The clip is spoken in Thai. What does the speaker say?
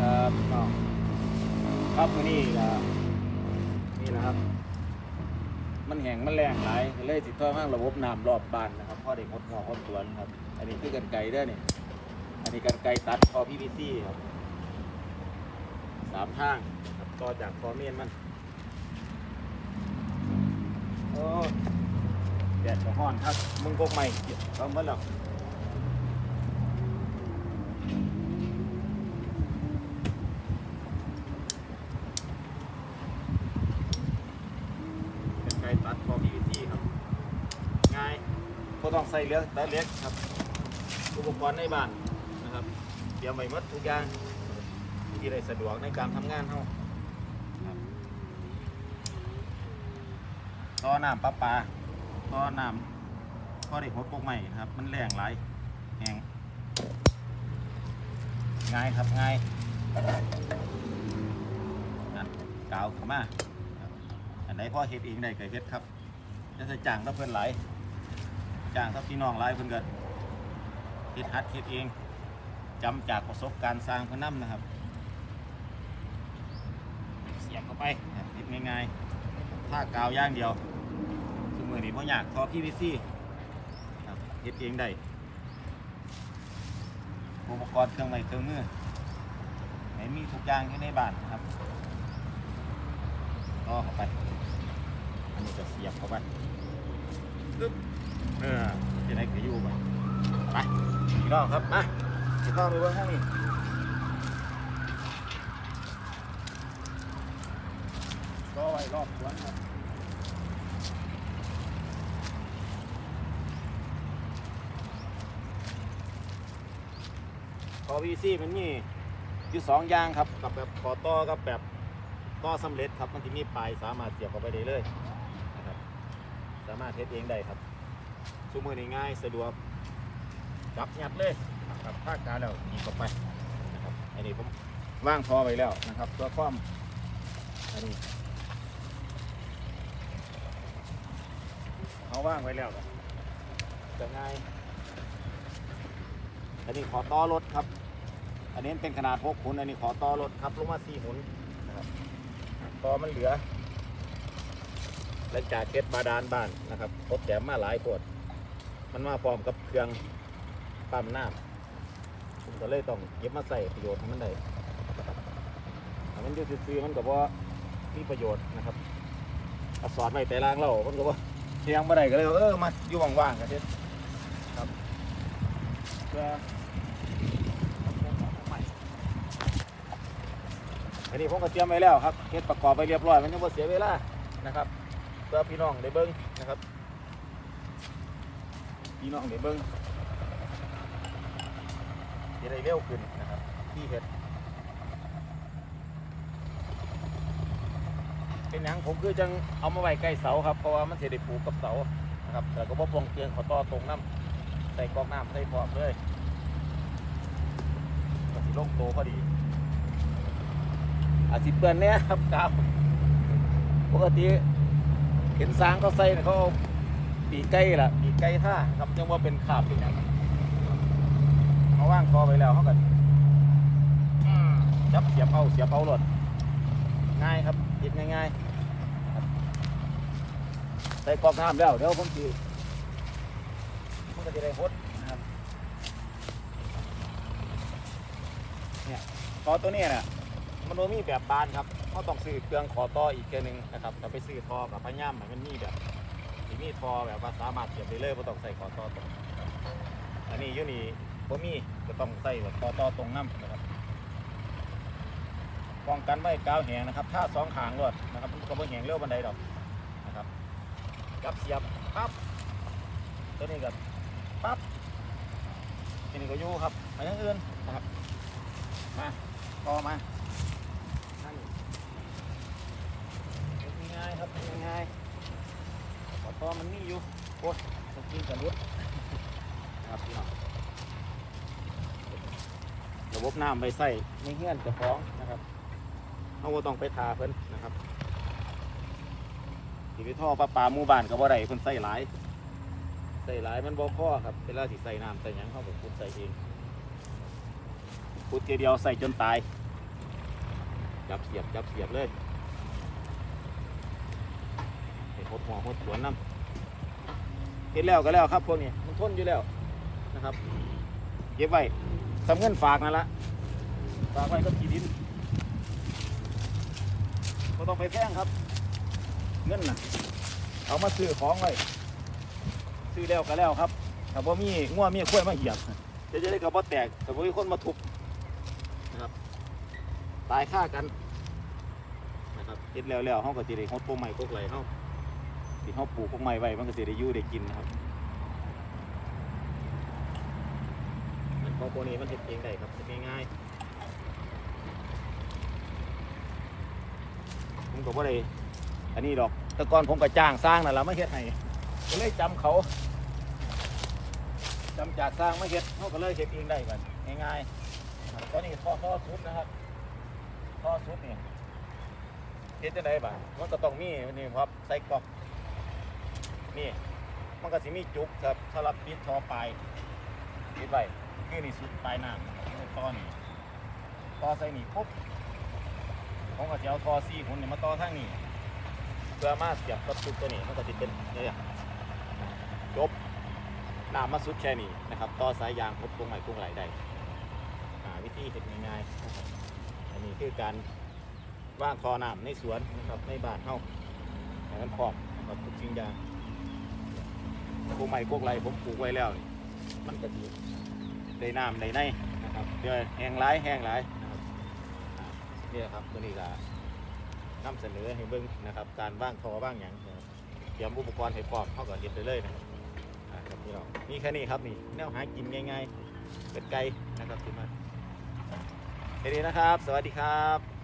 ครับพี่น้องครับมื้อนี้ก็นี่นะครับ มันแห้งมันแรงหลายก็เลยสิท่อห้างระบบน้ำรอบบ้านนะครับพ่อได้หดหัวหดสวนครับ อันนี้คือกันไกรเด้อนี่อันนี้กันไกรตัดคอ PVC ครับสามทางครับต่อจากคอเมียนมันโอ้แดดก็ร้อนครับมึงพกใหม่ต้องมาแล้วเป็นไก่ ตัดคอ PVC ครับ ง่ายก็ต้องใส่เลือกแต่เล็กครับ อุปกรณ์ในบ้านนะครับเตรียมไว้หมดทุกอย่างที่ได้สะดวกในการทำงานเฮาครับท่อน้ำประปาท่อน้ำท่อเด็กหดพกใหม่นะครับ มันแรงหลแหงง่ายครับง่ายกาวขึ้นมา ไหนพ่อเฮ็ดเองได้ก็เฮ็ดครับจะใส่จ้างถ้าเพิ่อนหลายจ้างถ้าพี่น้องหลายเพิ่อนเก็เฮ็ดฮัดเฮ็ดเองจำจากประสบการณ์สร้างพนนํนะครับ เสียบเข้าไปเฮ็ดง่ายๆถ้ากาวย่างเดียวคือมือนี้พ่อยากทอ PVC ครับเฮ็ดเองได้อุปกรณ์เครื่องไม้เครื่องมือไหนมีทุกอย่างอยู่ในบ้านนะครับต่อเข้าไป อันนี้จะเสียบเข้าไปปึ๊บเออจะได้ก็อยู่ไปไปพี่น้องครับมาพี่น้องไปเบิ่งข้างนี้ก็ไว้รอบสวนครับคอวีซีมันมีอยู่สองอย่างครับกับแบบขอต่อกับแบบต่อสำเร็จครับมันจะมีปลายสามารถเสียบเข้าไปได้เลยนะครับ สามารถเทสเองได้ครับซุ้มือนี่ง่ายสะดวกจับยัดเลยนะครับภาคกลางแล้วยิงเข้าไปนะครับอันนี้ผมว่างพอไปแล้วนะครับ ตัวความอันนี้เขาว่างไว้แล้วจะง่ายอันนี้ขอต่อรถครับ อันนี้เป็นขนาด6หุนอันนี้ขอต่อรถครับลงมา4หุนนะครับต่อมันเหลือห ลังจากเก็บบาดาลบ้านนะครับพบแถมมาหลายปวด มันมาพร้อมกับเครื่องปั๊มน้ำผมก็เลยต้องเก็บมาใส่ประโยชน์ให้มันได้ถ้ามันอยู่ซื่อมันก็บ่ามีประโยชน์นะครับเอาสอดไว้แต่ล่างเรามันก็บ่าเทียงบ่ได้ก็เลยว่าเออมาอยู่ว่างๆกันเด็ดครับเพื่ออันนี้ผมก็เตรียมไว้แล้วครับเฮ็ดประกอบไปเรียบร้อย มันยังบ่เสียเวลานะครับ เพื่อพี่น้องได้เบิ้งนะครับ พี่น้องได้เบิ้งจะได้เร็วขึ้นนะครับที่เห็ดเป็นหยังผมคือจังเอามาไว้ใกล้เสาครับเพราะว่ามันจะได้ผูกกับเสานะครับแต่ก็บ่ปลงเตียงขอต่อตรงน้ำใส่กอกน้ำใส่พร้อมเลยก็สิลงโตพอดีอาจสิเปื้อนเนี่ยครับกาวปกติ เห็นสร้างเขาใส่เขาเอาปีกไก่ล่ะปีกไก่ท่าครับยังว่าเป็นขาบเป็นอย่างเขาว่างคอไปแล้วเขาก็อืมจับเสียบเอาเสียบเอาหลดง่ายครับยิบง่ายๆครับใส่กรอกน้ำแล้วเดี๋ยวผมจีมันก็จะได้หดนะครับเนี่ยตอตัวเนี้น่ะ มันโนมีแบบบานครับเขาต้องซื้อเครื่องขอต่ออีกเครื่องหนึงนะครับแต่ไปซื้อทอกับพะย่ามให้มันมีแบบที่มีทอแบบว่าสามารถเสียบได้เลยไม่ต้องใส่ขอต่อตรงอันนี้ยูนี่บ่มีก็ต้องใส่แบบขอต่อตรงน้ำนะครับป้องกันไม่ให้กาวแหงนะครับ ถ้าสองขางรวดนะครับก็บ่แหงเร็วบันไดดอกนะครับกับเสียบปั๊บตัวนี้ก็ปั๊บตัวนี้ก็ยู่ครับอันอย่างอื่นนะครับมาต่อมา นั่นง่ายครับง่ายๆขอตอมันนี่อยู่โอ้ยต้องกินกับรุดนะครับพี่น้องระบบน้ำไปใส่ไม่เฮี้ยนจะฟ้องนะครับเขาก็ต้องไปทาเพิ่นนะครับที่ไปท่อปลาปลาหมู่บ้านกับว่าไรเพิ่นใส่หลายใส่หลายมันบ่พอครับเวลาที่ใส่น้ำใส่หยังเขาก็พุดใส่เองพุดทีเดียวใส่จนตาย จับเสียบจับเสียบเลย หดหดหัวหดสวนน้ำเห็ดแล้วก็แล้วครับพวกนี้มันทนอยู่แล้วนะครับเก็บไว้ทำเงินฝากนั่นละฝากไว้ก็ทีดินไม่ต้องไปแพงครับ เงินน่ะเอามาซื้อของไว้ซื้อแล้วก็แล้วครับถ้าบ่มีง่วมีข้วยมาเหยียบจะจะได้กระเพาะแตกแต่บ่มีคนมาทุบนะครับ ตายฆ่ากันนะครับเฮ็ดแล้วแล้วเฮาก็สิได้ฮดพวกใหม่พวกไหลเฮา ที่เฮาปลูกพวกใหม่ไว้มันก็สิได้อยู่ได้กินนะครับมันของพวกนี้มันเฮ็ดเองได้ครับเฮ็ดง่ายๆผมก็บ่ได้อันนี้ดอกแต่ก่อนผมก็จ้างสร้างนั่นแหละมาเฮ็ดให้ก็เลยจำเขาจำจากสร้างมาเฮ็ดเขาก็เลยเฮ็ดเองได้กันง่ายๆครับตอนนี้ท่อท่อสุดนะครับท่อสุดนี่เฮ็ดจังไดบ้างมันก็ต้องมีนี่ครับใส่กรอก นี่มันก็สิมีจุกครับสำหรับปิดท่อปลายปิดไว้คือนี่สุดปลายน้ำในท่อนี่ต่อใส่นี่ปุ๊บผมก็จะเอาท่อซี่หุ่นนี่มาต่อทางนี้เพื่อมาเสียบกับซุปตัวนี้มันก็จะเป็นเนี่ยจบน้ำมาซุดแค่นี้นะครับต่อสายยางพบตรงไหนตรงไหลได้อ่าวิธีเห็ดง่ายๆอันนี้คือการว่างคอน้ำในสวนนะครับในบ้านเฮาให้มันพร้อมกับทุกสิ่งอย่าง พวกใหม่พวกไรผมปลูกไว้แล้วนี่มันก็ดีได้น้ำได้ในนะครับเดี๋ยวแห้งร้ายแห้งร้ายนะครับอ่านี่แหละครับตัวนี้ก็นำเสนอให้เบิ่งนะครับ การว่างทอว่างหยังนะครับเตรียมอุปกรณ์ให้พร้อมเข้ากับเฮ็ดไปเลยนะครับอ่าครับพี่น้องนี่แค่นี้ครับนี่แนวหากินง่ายๆเป็ดไก่นะครับที่มาแค่นี้นะครับ สวัสดีครับ